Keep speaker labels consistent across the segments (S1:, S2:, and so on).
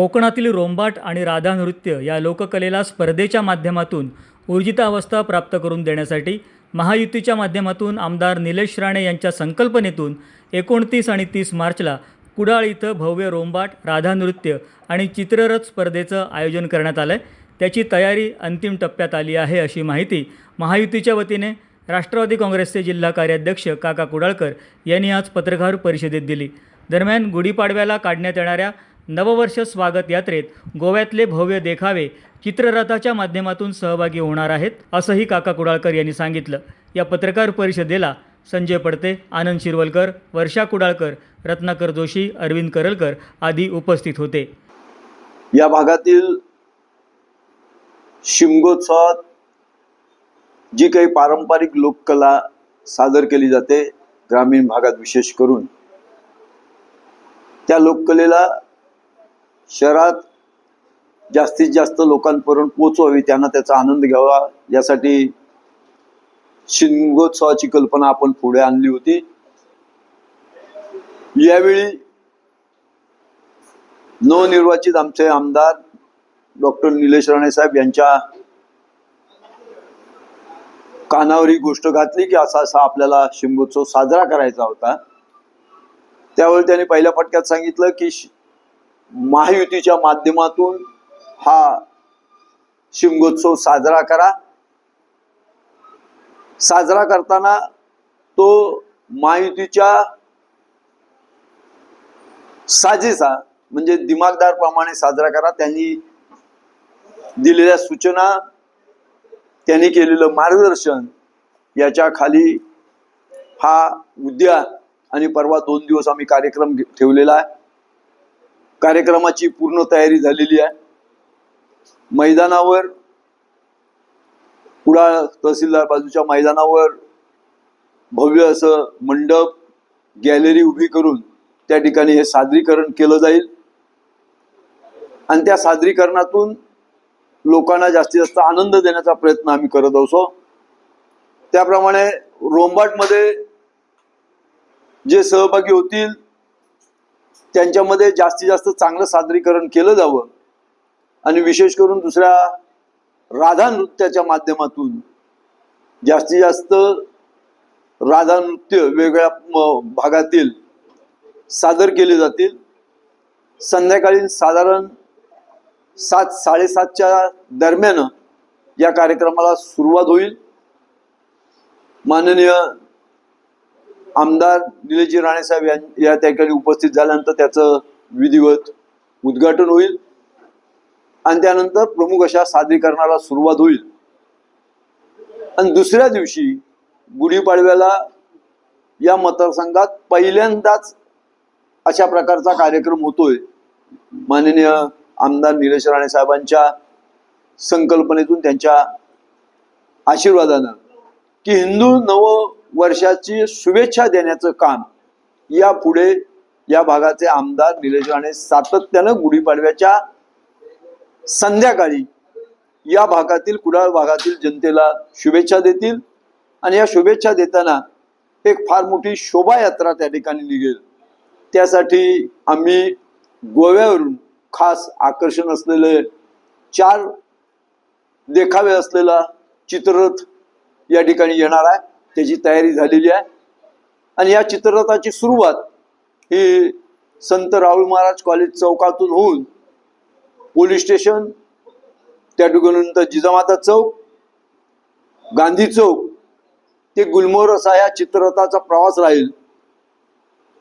S1: कोकणातील रोंबाट आणि राधा नृत्य या लोककलेला स्पर्धेच्या माध्यमातून ऊर्जितावस्था प्राप्त करून देण्यासाठी महायुतीच्या माध्यमातून आमदार निलेश राणे यांच्या संकल्पनेतून एकोणतीस आणि तीस मार्चला कुडाळ इथं भव्य रोंबाट राधा नृत्य आणि चित्ररथ स्पर्धेचं आयोजन करण्यात आलं आहे त्याची तयारी अंतिम टप्प्यात आली आहे अशी माहिती महायुतीच्या वतीने राष्ट्रवादी काँग्रेसचे जिल्हा कार्याध्यक्ष काका कुडाळकर यांनी आज पत्रकार परिषदेत दिली. दरम्यान गुढीपाडव्याला काढण्यात येणाऱ्या नववर्ष स्वागत यात्रेत गोव्यातले भव्य देखावे चित्ररथाच्या माध्यमातून सहभागी होणार आहेत असंही काका कुडाळकर यांनी सांगितलं. या पत्रकार परिषदेला संजय पडते आनंद शिरवलकर वर्षा कुडाळकर रत्नाकर जोशी अरविंद करलकर आदी उपस्थित होते.
S2: या भागातील शिमगोत्सवात जी काही पारंपरिक लोककला सादर केली जाते ग्रामीण भागात विशेष करून त्या लोककलेला शहरात जास्तीत जास्त लोकांपर्यंत पोचवावी त्यांना त्याचा आनंद घ्यावा. यासाठी शिंगोत्सवाची कल्पना आपण पुढे आणली होती. यावेळी नवनिर्वाचित आमचे आमदार डॉक्टर निलेश राणे साहेब यांच्या कानावर ही गोष्ट घातली की असा असा आपल्याला शिंगोत्सव साजरा करायचा होता. त्यावेळी त्यांनी पहिल्या फटक्यात सांगितलं की महायुतीच्या माध्यमातून हा शिमगोत्सव साजरा करा. साजरा करताना तो महायुतीच्या साजेसा म्हणजे दिमागदार प्रमाणे साजरा करा. त्यांनी दिलेल्या सूचना त्यांनी केलेलं मार्गदर्शन याच्या खाली हा उद्या आणि परवा दोन दिवस आम्ही कार्यक्रम ठेवलेला आहे. कार्यक्रमाची पूर्ण तयारी झालेली आहे. मैदानावर कुडाळ तहसीलदार बाजूच्या मैदानावर भव्य असं मंडप गॅलरी उभी करून त्या ठिकाणी हे सादरीकरण केलं जाईल. आणि त्या सादरीकरणातून लोकांना जास्तीत जास्त आनंद देण्याचा प्रयत्न आम्ही करत असो. त्याप्रमाणे रोंबाटमध्ये जे सहभागी होतील त्यांच्यामध्ये जास्तीत जास्त चांगलं सादरीकरण केलं जावं. आणि विशेष करून दुसऱ्या राधा नृत्याच्या माध्यमातून जास्तीत जास्त राधा नृत्य वेगळ्या भागातील सादर केले जातील. संध्याकाळी साधारण सात साडेसातच्या दरम्यान या कार्यक्रमाला सुरुवात होईल. माननीय आमदार निलेशजी राणेसाहेब यां- या त्या ठिकाणी उपस्थित झाल्यानंतर त्याचं विधिवत उद्घाटन होईल. आणि त्यानंतर प्रमुख अशा सादरीकरणाला सुरुवात होईल. आणि दुसऱ्या दिवशी गुढीपाडव्याला या मतदारसंघात पहिल्यांदाच अशा प्रकारचा कार्यक्रम होतोय. माननीय आमदार निलेश राणे साहेबांच्या संकल्पनेतून त्यांच्या आशीर्वादानं. की हिंदू नव वर्षाची शुभेच्छा देण्याचं काम यापुढे या भागाचे आमदार निलेश राणे सातत्यानं गुढीपाडव्याच्या संध्याकाळी या भागातील कुडाळ भागातील जनतेला शुभेच्छा देतील. आणि या शुभेच्छा देताना एक फार मोठी शोभायात्रा त्या ठिकाणी निघेल. त्यासाठी आम्ही गोव्यावरून खास आकर्षण असलेले चार देखावे असलेला चित्ररथ या ठिकाणी येणार आहे. त्याची तयारी झालेली आहे. आणि या चित्ररथाची सुरुवात ही संत राहुल महाराज कॉलेज चौकातून होऊन पोलीस स्टेशन त्या ठिकाणी जिजामाता चौक गांधी चौक ते गुलमोर असा या चित्ररथाचा प्रवास राहील.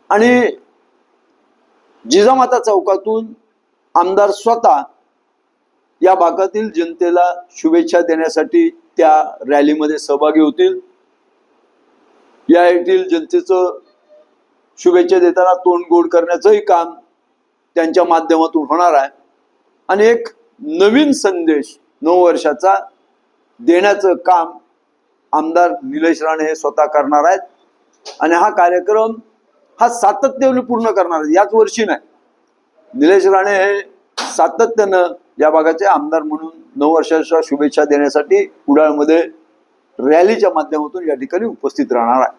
S2: आणि जिजामाता चौकातून आमदार स्वतः या भागातील जनतेला शुभेच्छा देण्यासाठी त्या रॅलीमध्ये सहभागी होतील. या येथील जनतेचं शुभेच्छा देताना तोंड गोड करण्याचंही काम त्यांच्या माध्यमातून होणार आहे. आणि एक नवीन संदेश नऊ वर्षाचा देण्याचं काम आमदार निलेश राणे हे स्वतः करणार आहेत. आणि हा कार्यक्रम हा सातत्याने पूर्ण करणार आहे याच वर्षी नाही. निलेश राणे हे सातत्यानं या भागाचे आमदार म्हणून नऊ वर्षाच्या शुभेच्छा देण्यासाठी कुडाळमध्ये रॅलीच्या माध्यमातून या ठिकाणी उपस्थित राहणार आहे